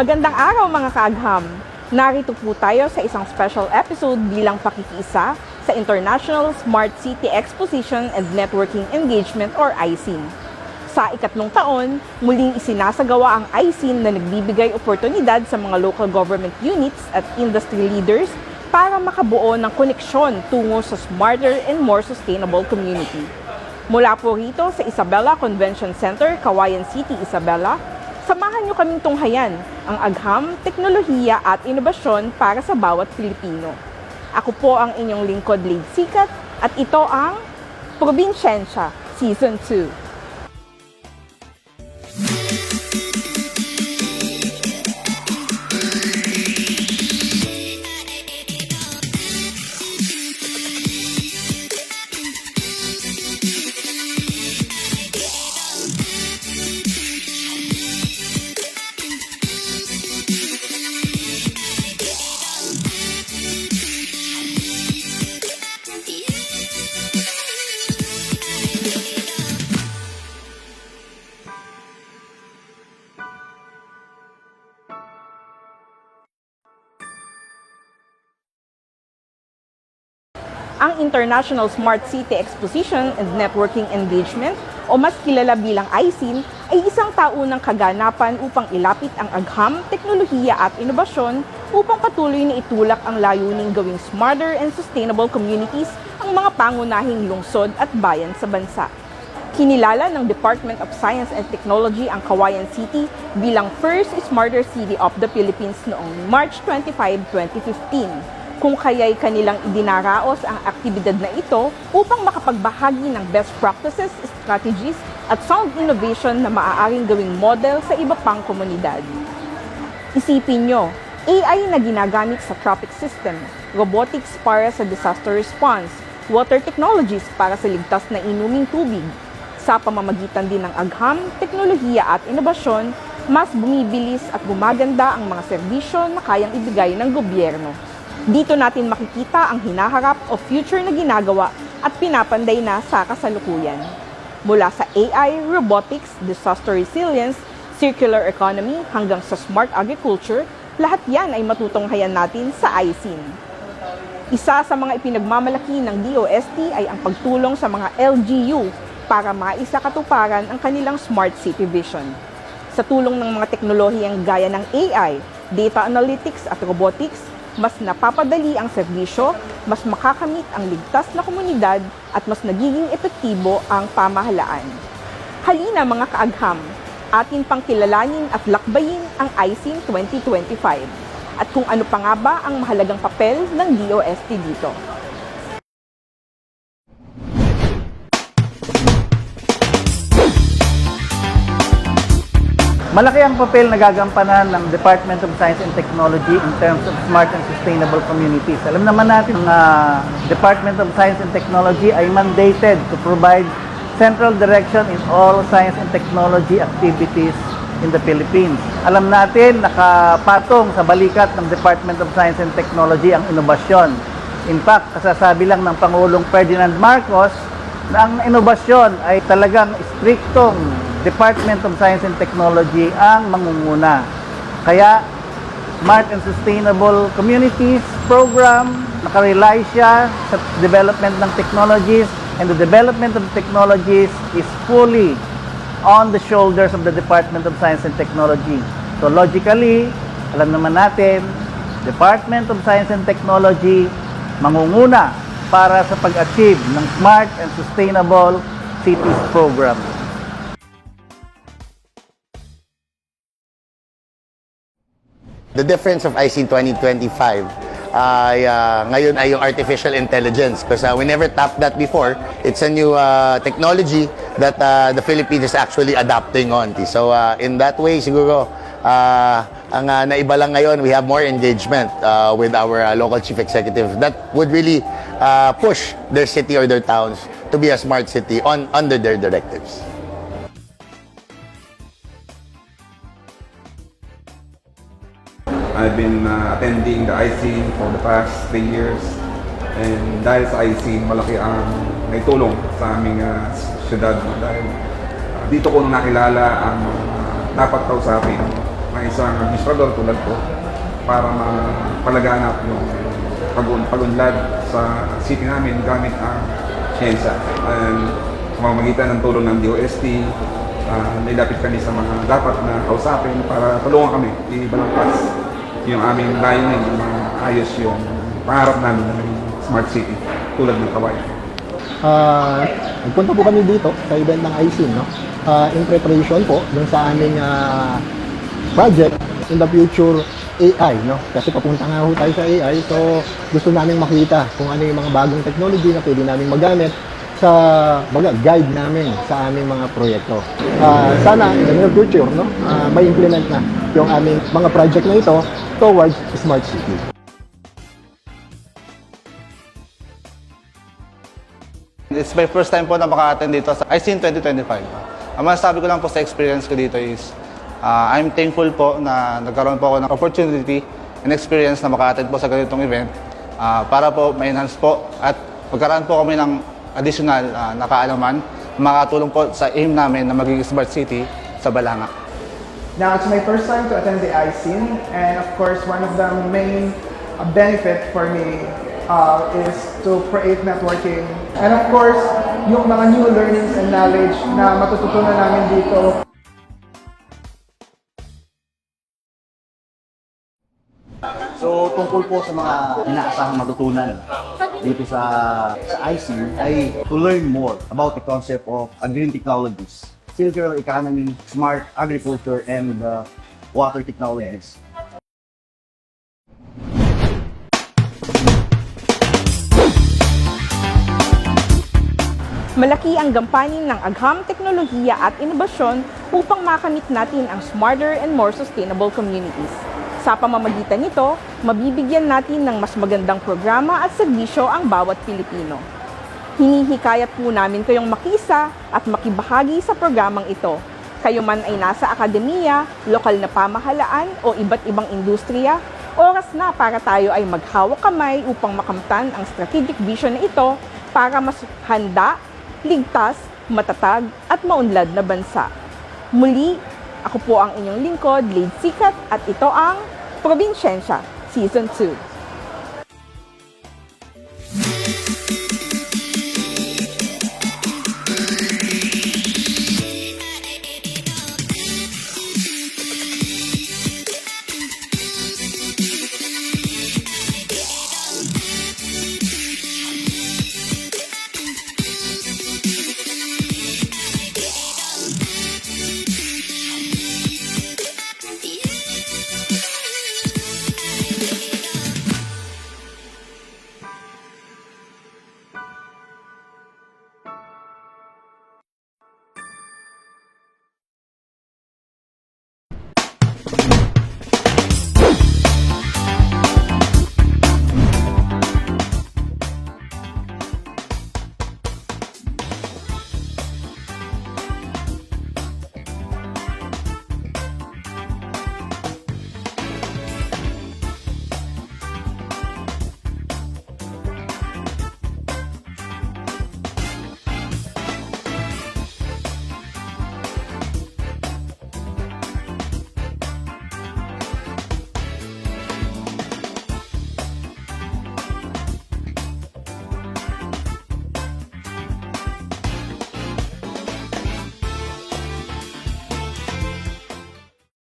Magandang araw mga kaagham! Narito po tayo sa isang special episode bilang pakikiisa sa International Smart City Exposition and Networking Engagement or ICEN. Sa ikatlong taon, muling isinasagawa ang ICEN na nagbibigay oportunidad sa mga local government units at industry leaders para makabuo ng koneksyon tungo sa smarter and more sustainable community. Mula po rito sa Isabela Convention Center, Kawayan City, Isabela, samahan niyo kaming tunghayan ang agham, teknolohiya at inobasyon para sa bawat Pilipino. Ako po ang inyong lingkod, Lade Sikat, at ito ang Probinsyensya Season 2. Ang International Smart City Exposition and Networking Engagement o mas kilala bilang ICEN ay isang taunang kaganapan upang ilapit ang agham, teknolohiya at inobasyon upang patuloy na itulak ang layuning gawing smarter and sustainable communities ang mga pangunahing lungsod at bayan sa bansa. Kinilala ng Department of Science and Technology ang Kawayan City bilang first smarter city of the Philippines noong March 25, 2015 kung kaya'y kanilang idinaraos ang aktibidad na ito upang makapagbahagi ng best practices, strategies at sound innovation na maaaring gawing model sa iba pang komunidad. Isipin nyo, AI na ginagamit sa traffic system, robotics para sa disaster response, water technologies para sa ligtas na inuming tubig. Sa pamamagitan din ng agham, teknolohiya at inobasyon, mas bumibilis at gumaganda ang mga serbisyo na kayang ibigay ng gobyerno. Dito natin makikita ang hinaharap o future na ginagawa at pinapanday na sa kasalukuyan. Mula sa AI, robotics, disaster resilience, circular economy hanggang sa smart agriculture, lahat yan ay matutunghayan natin sa ICIN. Isa sa mga ipinagmamalaki ng DOST ay ang pagtulong sa mga LGU para maisakatuparan ang kanilang smart city vision. Sa tulong ng mga teknolohiyang gaya ng AI, data analytics at robotics, mas napapadali ang serbisyo, mas makakamit ang ligtas na komunidad at mas nagiging epektibo ang pamahalaan. Halina mga kaagham, atin pang kilalanin at lakbayin ang ICIN 2025 at kung ano pa nga ba ang mahalagang papel ng DOST dito. Malaki ang papel na gagampanan ng Department of Science and Technology in terms of smart and sustainable communities. Alam naman natin ang uh, Department of Science and Technology ay mandated to provide central direction in all science and technology activities in the Philippines. Alam natin, nakapatong sa balikat ng Department of Science and Technology ang inobasyon. In fact, kasasabi lang ng Pangulong Ferdinand Marcos na ang inobasyon ay talagang striktong Department of Science and Technology ang mangunguna. Kaya, Smart and Sustainable Communities Program, nakarely siya sa development ng technologies and the development of technologies is fully on the shoulders of the Department of Science and Technology. So logically, alam naman natin, Department of Science and Technology mangunguna para sa pag-achieve ng Smart and Sustainable Cities Program. The difference of IC 2025 ay uh, ngayon ay yung artificial intelligence because uh, we never tapped that before. It's a new uh, technology that uh, the Philippines is actually adapting on. So uh, in that way siguro uh, ang uh, naiba lang ngayon we have more engagement uh, with our uh, local chief executive that would really uh, push their city or their towns to be a smart city on under their directives. I've been uh, attending the IC for the past three years. And dahil sa IC, malaki ang naitulong sa aming uh, syudad. Dahil uh, dito ko nakilala ang uh, dapat kausapin ng isang administrador tulad ko para mapalaganap yung pag- pagunlad sa city namin gamit ang siyensya. And sa pamamagitan ng tulong ng DOST, uh, nilapit kami sa mga dapat na kausapin para tulungan kami ibalangkas yung aming layunin na ayos yung pangarap namin ng smart city tulad ng kawayan. Ah, nagpunta po kami dito sa event ng ICIN, no? Ah, in preparation po dun sa aming ah, project in the future AI, no? Kasi papunta nga ho tayo sa AI, so gusto namin makita kung ano yung mga bagong technology na pwede namin magamit sa baga, guide namin sa aming mga proyekto. Ah, sana in the near future, no? ah, may implement na yung aming mga project na ito towards smart city. It's my first time po na maka-attend dito sa ICIN 2025. Ang masasabi ko lang po sa experience ko dito is uh, I'm thankful po na nagkaroon po ako ng opportunity and experience na maka-attend po sa ganitong event uh, para po ma-enhance po at magkaroon po kami ng additional uh, na kaalaman na makatulong po sa aim namin na maging smart city sa Balanga. Now, it's my first time to attend the ICIN, and of course, one of the main uh, benefit for me uh, is to create networking. And of course, yung mga new learnings and knowledge na matututunan namin dito So, tungkol po sa mga inaasahang matutunan dito sa, sa IC ay to learn more about the concept of green technologies, circular economy, smart agriculture, and uh, water technologies. Malaki ang gampanin ng agham, teknolohiya at inobasyon upang makamit natin ang smarter and more sustainable communities. Sa pamamagitan nito, mabibigyan natin ng mas magandang programa at serbisyo ang bawat Pilipino. Hinihikayat po namin kayong makisa at makibahagi sa programang ito. Kayo man ay nasa akademiya, lokal na pamahalaan o iba't ibang industriya, oras na para tayo ay maghawak kamay upang makamtan ang strategic vision na ito para mas handa, ligtas, matatag at maunlad na bansa. Muli, ako po ang inyong lingkod, Lade Sikat at ito ang Probinsyensya Season 2.